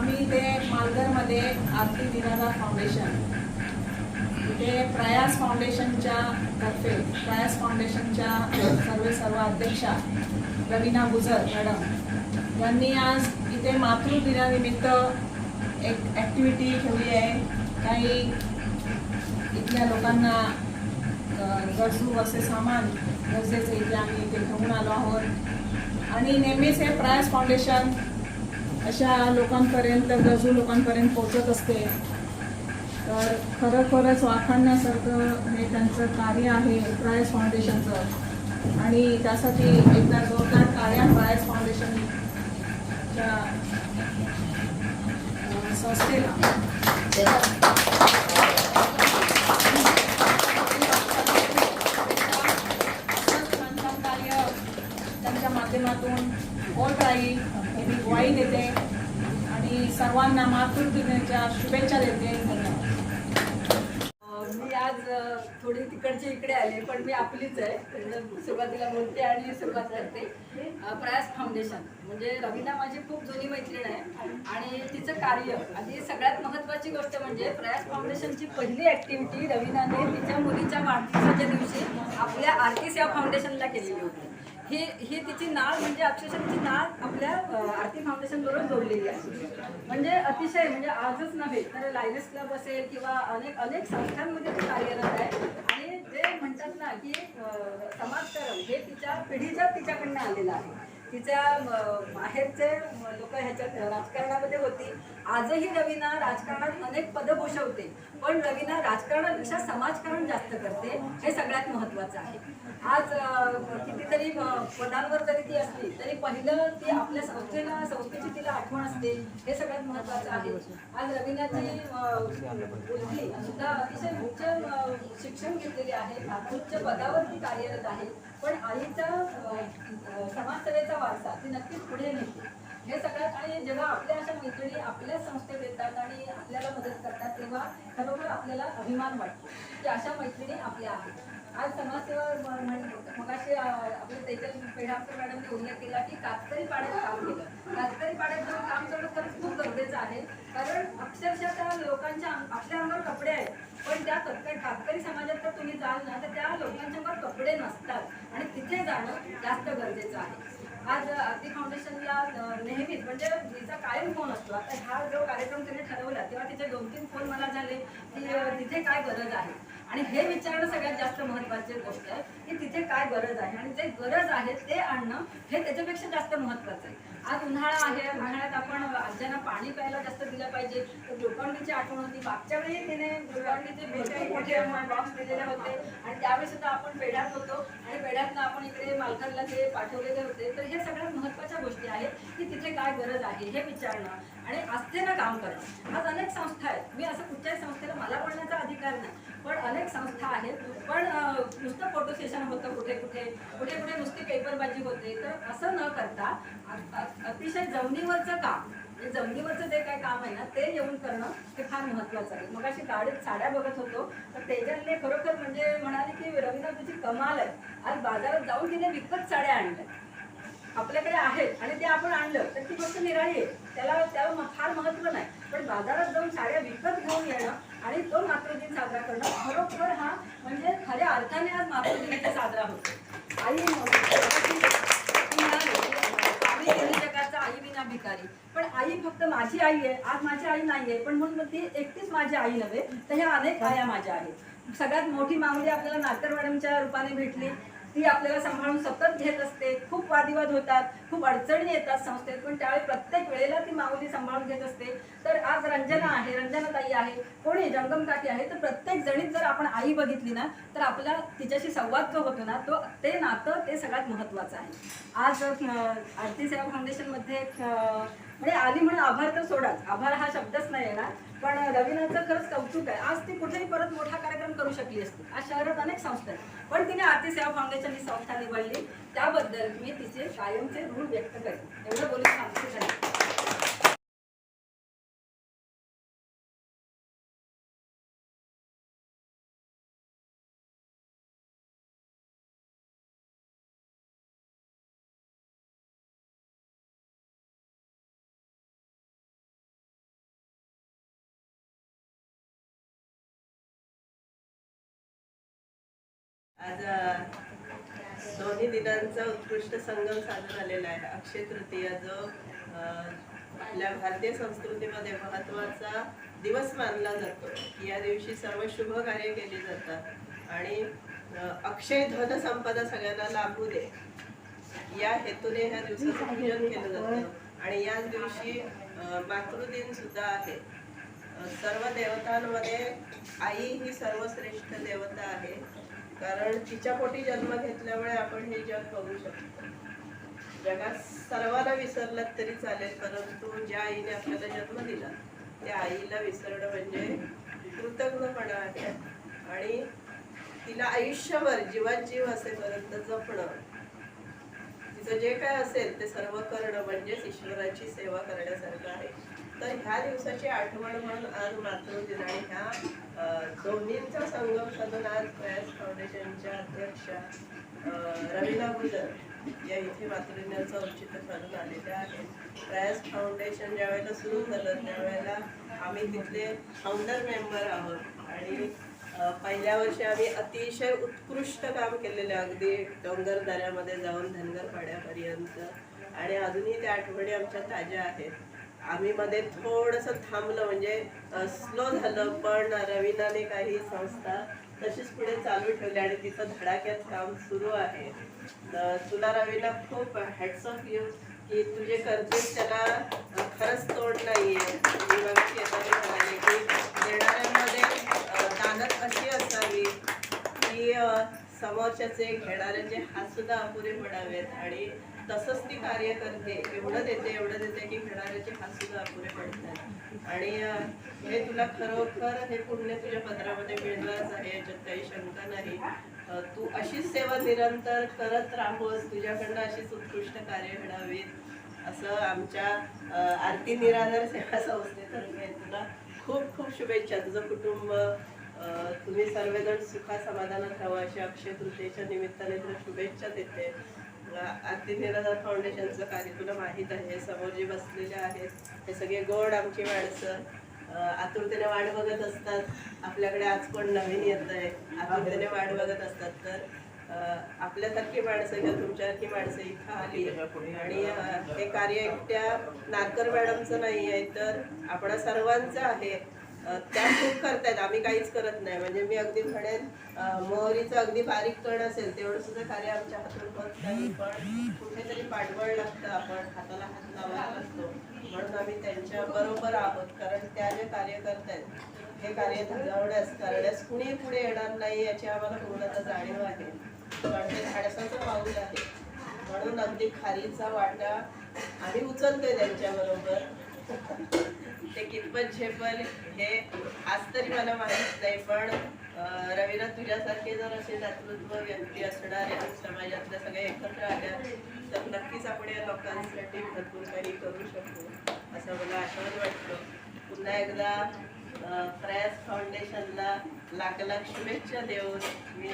आम्ही इथे मालघरमध्ये आरती निराधार फाउंडेशन इथे प्रयास फाउंडेशनच्या तर्फे प्रयास फाउंडेशनच्या सर्व सर्व अध्यक्षा रवीना गुजर मॅडम यांनी आज इथे मातृदिनानिमित्त एक ॲक्टिव्हिटी ठेवली आहे. काही इथल्या लोकांना गरजू असे सामान गरजेचे इथे आम्ही इथे घेऊन आलो आहोत. आणि नेहमीच हे प्रयास फाउंडेशन अशा लोकांपर्यंत गरजू लोकांपर्यंत पोचत असते. तर खरोखरच वाखाणण्यासारखं हे त्यांचं कार्य आहे प्रायस फाउंडेशनचं. आणि त्यासाठी एकदा जोरदार काळ्या प्रायस फाउंडेशनच्या संस्थेला असंच छान कार्य त्यांच्या माध्यमातून होत राहील हे मी ग्वाही देते आणि सर्वांना मातृदिनाच्या शुभेच्छा देते धन्यवाद मी आज अ, थोडी तिकडची इकडे आले पण मी आपलीच आहे. सुरुवातीला बोलते आणि सुरुवात करते. प्रयास फाउंडेशन म्हणजे रवीना माझी खूप जुनी मैत्रीण आहे. आणि तिचं कार्य आणि सगळ्यात महत्त्वाची गोष्ट म्हणजे प्रयास फाउंडेशनची पहिली ॲक्टिव्हिटी रवीनाने तिच्या मुलीच्या वाढदिवसाच्या दिवशी आपल्या आरती सेवा फाउंडेशनला केलेली होती. हे ही तिची नाळ म्हणजे अक्षरशः तिची नाळ आपल्या आरती फाउंडेशन बरोबर जोडलेली आहे. म्हणजे अतिशय म्हणजे आजच नव्हे तर लायनस क्लब असेल किंवा अनेक अनेक संस्थांमध्ये ती कार्यरत आहे. आणि जे म्हणतात ना की अ, समाजकारण हे तिच्या पिढीच्या तिच्याकडनं आलेलं आहे. तिच्या बाहेरचे माहेरचे लोक ह्याच्यात राजकारणामध्ये होती. आजही रवीना राजकारणात अनेक पदं भूषवते. पण रवीना राजकारणापेक्षा समाजकारण जास्त करते. हे सगळ्यात महत्त्वाचं आहे. आज कितीतरी पदांवर जरी ती असली तरी पहिलं ती आपल्या संस्थेला संस्थेची तिला आठवण असते. हे सगळ्यात महत्त्वाचं आहे. आज रवीनाची मुलगी सुद्धा अतिशय उच्च शिक्षण घेतलेली आहे. उच्च पदावर ती कार्यरत आहे. पण आईचा संस्थेचा वारसा ती नक्कीच पुढे नेते. हे सगळ्यात आणि जेव्हा आपल्या अशा मैत्रिणी आपल्या संस्थेत येतात आणि आपल्याला मदत करतात तेव्हा खरोखर आपल्याला अभिमान वाटतो की अशा मैत्रिणी आपल्या आहेत. आज समाजसेवा मगाशी आपले तेजल पेढाकर मॅडमने उल्लेख केला की कातकरी पाड्यात काम केलं. कातकरी पाड्यात जाऊन काम करणं खरंच खूप गरजेचं आहे. कारण अक्षरशः त्या लोकांच्या आपल्या अंगावर कपडे आहेत. पण त्या तत्काळ कातकरी समाजात जर तुम्ही जाल ना तर त्या लोकांच्या अंगावर कपडे नसतात. आणि तिथे जाणं जास्त गरजेचं आहे. आज आरती फाउंडेशनला नेहमीच म्हणजे तिचा कायम फोन असतो. आता हा जो कार्यक्रम तिने ठरवला तेव्हा तिचे दोन तीन फोन मला झाले की तिथे काय गरज आहे? आणि हे विचारणं सगळ्यात जास्त महत्त्वाची गोष्ट आहे की तिथे काय गरज आहे? आणि जे गरज आहे ते आणणं हे त्याच्यापेक्षा जास्त महत्त्वाचं आहे. आज उन्हाळा आहे उन्हाळ्यात आपण आज्यांना पाणी प्यायला जास्त दिलं पाहिजे. लोखंडीची आठवण होती. मागच्या वेळी तिने लोखंडीचे मोठे बॉक्स दिलेले होते. आणि त्यावेळी सुद्धा आपण पेढ्यात होतो. आणि पेढ्यातनं आपण इकडे मालकरला ते पाठवलेले होते. तर हे सगळ्यात महत्त्वाच्या गोष्टी आहेत की तिथे काय गरज आहे हे विचारणं. आणि आस्थेनं काम करणं. आज अनेक संस्था आहेत. मी असं कुठच्याही संस्थेला मला बोलण्याचा अधिकार नाही. पण अनेक संस्था आहेत. पण नुसतं फोटो सेशन होतं कुठे कुठे कुठे कुठे नुसती पेपरबाजी होते. तर असं न करता अतिशय जमिनीवरचं काम म्हणजे जमिनीवरचं जे काय काम आहे ना ते येऊन करणं हे फार महत्त्वाचं आहे. मग अशी गाडीत साड्या बघत होतो तर तेजलने खरोखर म्हणजे म्हणाले की रवींद्र तुझी कमाल आहे. आज बाजारात जाऊन तिने विकत साड्या आणल्या. आपल्याकडे आहेत आणि ते आपण आणलं तर ती गोष्ट निराळी आहे. त्याला त्याला फार महत्त्व नाही. पण बाजारात जाऊन साड्या विकत घेऊन येणं आणि तो मातृदिन साजरा करणं खरोखर हा म्हणजे खऱ्या अर्थाने आज मातृदिन साजरा होतो आई ती म्हणाली, स्वामी तिन्ही जगाचा आई विना भिकारी. पण आई फक्त माझी आई आहे आज माझी आई नाहीये पण म्हणून मग ती एकटीच माझी आई नव्हे तर ह्या अनेक आया माझ्या आहेत. सगळ्यात मोठी माऊली आपल्याला नाकर मॅडमच्या रूपाने भेटली. ती आपल्याला सांभाळून सतत घेत असते. खूप वादिवाद होतात खूप अडचणी येतात संस्थेत पण त्यावेळी प्रत्येक वेळेला ती माऊली सांभाळून घेत असते. तर आज रंजना आहे रंजना ताई आहे कोणी जंगम काकी आहे. तर प्रत्येक जणीत जर आपण आई बघितली ना तर आपला तिच्याशी संवाद जो होतो ना तो ते नातं ते सगळ्यात महत्त्वाचं आहे. आज आरती सेवा फाउंडेशनमध्ये म्हणजे आली म्हणून आभार तर सोडाच. आभार हा शब्दच नाही येणार पण रवीनाचं खरंच कौतुक आहे. आज ती कुठेही परत मोठा कार्यक्रम करू शकली असती. आज शहरात अनेक संस्था आहेत. पण तिने आरती सेवा फाउंडेशन ही संस्था निवडली त्याबद्दल मी तिचे कायमचे ऋण व्यक्त करेन. एवढं बोलून सांगते. आज दोन्ही दिनांचा उत्कृष्ट संगम साजरा झालेला आहे. अक्षय तृतीया जो आपल्या भारतीय संस्कृतीमध्ये महत्त्वाचा दिवस मानला जातो. या दिवशी सर्व शुभ कार्य केली जातात. आणि अक्षय धन संपदा सगळ्यांना लाभू दे. या हेतूने ह्या दिवसाचं पूजन केलं जातं. आणि याच दिवशी मातृदिन सुद्धा आहे. सर्व देवतांमध्ये आई ही सर्वश्रेष्ठ देवता आहे. कारण तिच्या पोटी जन्म घेतल्यामुळे आपण हे जग बघू शकतो. जगात सर्वांना विसरलात तरी चालेल परंतु ज्या आईने आपल्याला जन्म दिला त्या आईला विसरणं म्हणजे कृतज्ञपणा आहे. आणि तिला आयुष्यभर जीवात जीव असेपर्यंत जपणं तिचं जे काय असेल ते सर्व करणं म्हणजेच ईश्वराची सेवा करण्यासारखं आहे. तर ह्या दिवसाची आठवण म्हणून आज मातृदिन आणि ह्या दोन्हींचा संगम साधून आज प्रयास फाउंडेशनच्या अध्यक्षा रवीना गुजर या इथे मातृदिनाचं औचित्य साधून आलेल्या आहेत. प्रयास फाउंडेशन ज्या वेळेला सुरू झालं त्यावेळेला आम्ही तिथले फाउंडर मेंबर आहोत आणि पहिल्या वर्षी आम्ही अतिशय उत्कृष्ट काम केलेले अगदी डोंगर दऱ्यामध्ये जाऊन धनगर पाड्यापर्यंत. आणि अजूनही त्या आठवणी आमच्या ताज्या आहेत. आम्ही मध्ये थोडंसं थांबलं म्हणजे स्लो झालं पण रवीनाने काही संस्था तशीच पुढे चालू ठेवली आणि तिचं धडाक्यात काम सुरू आहे. तर तुला रवीला खूप हॅट्स ऑफ यू की तुझे कर्तव्य त्याला खरंच तोड नाही आहे समोरच्याचे घेणाऱ्यांचे हात सुद्धा अपुरे पडावेत आणि तसंच ती कार्य करते एवढं देते एवढं देते की घेणाऱ्याचे हात सुद्धा अपुरे पडतात. आणि हे तुला खरोखर हे पुण्य तुझ्या पत्रामध्ये मिळणारच आहे याच्यात काही शंका नाही. तू अशीच सेवा निरंतर करत राहोस तुझ्याकडनं अशीच उत्कृष्ट कार्य घडावीत असं आमच्या आरती निराधार सेवा संस्थेतर्फे तुला खूप खूप शुभेच्छा. तुझं कुटुंब तुम्ही सर्वजण सुखा समाधानात राहा अशी अक्षय तृतीयेच्या निमित्ताने तुला शुभेच्छा देते. आरती निराधार फाउंडेशनचं कार्य तुला माहीत आहे. समोर जे बसलेले आहेत. हे सगळे गोड आमची माणसं. आतुरतेने वाट बघत असतात. आपल्याकडे आज कोण नवीन येत आहे आतुरतेने वाट बघत असतात. तर आपल्यासारखी माणसं किंवा तुमच्यासारखी माणसं इथं आली. आणि हे कार्य एकट्या नारकर मॅडमचं नाही आहे तर आपणा सर्वांचं आहे. त्या खूप करतायत. आम्ही काहीच करत नाही. म्हणजे मी अगदी म्हणेन मोहरीचं अगदी बारीक कण असेल तेवढं सुद्धा कार्य आमच्या हातून होत नाही. पण कुठेतरी पाठबळ लागतं आपण हाताला हात लावायला लागतो. म्हणून आम्ही त्यांच्या बरोबर आहोत. कारण त्या जे कार्य करतायत हे कार्य धजावण्यास करण्यास कुणी पुढे येणार नाही याची आम्हाला पूर्णतः जाणीव आहे. पण ते धाडसाचं पाऊल आहे. म्हणून अगदी खारीचा वाटा आम्ही उचलतोय त्यांच्याबरोबर ते कितपत झेपल हे आज तरी मला माहीत नाही पण रवीना तुझ्यासारखे जर असे दातृत्व व्यक्ती असणारे समाजातल्या सगळ्या एकत्र आल्या तर नक्कीच आपण या लोकांसाठी भरपूर काही करू शकतो असं मला आठवण वाटतं. पुन्हा एकदा प्रयास फाउंडेशनला लाख लाख शुभेच्छा देऊन मी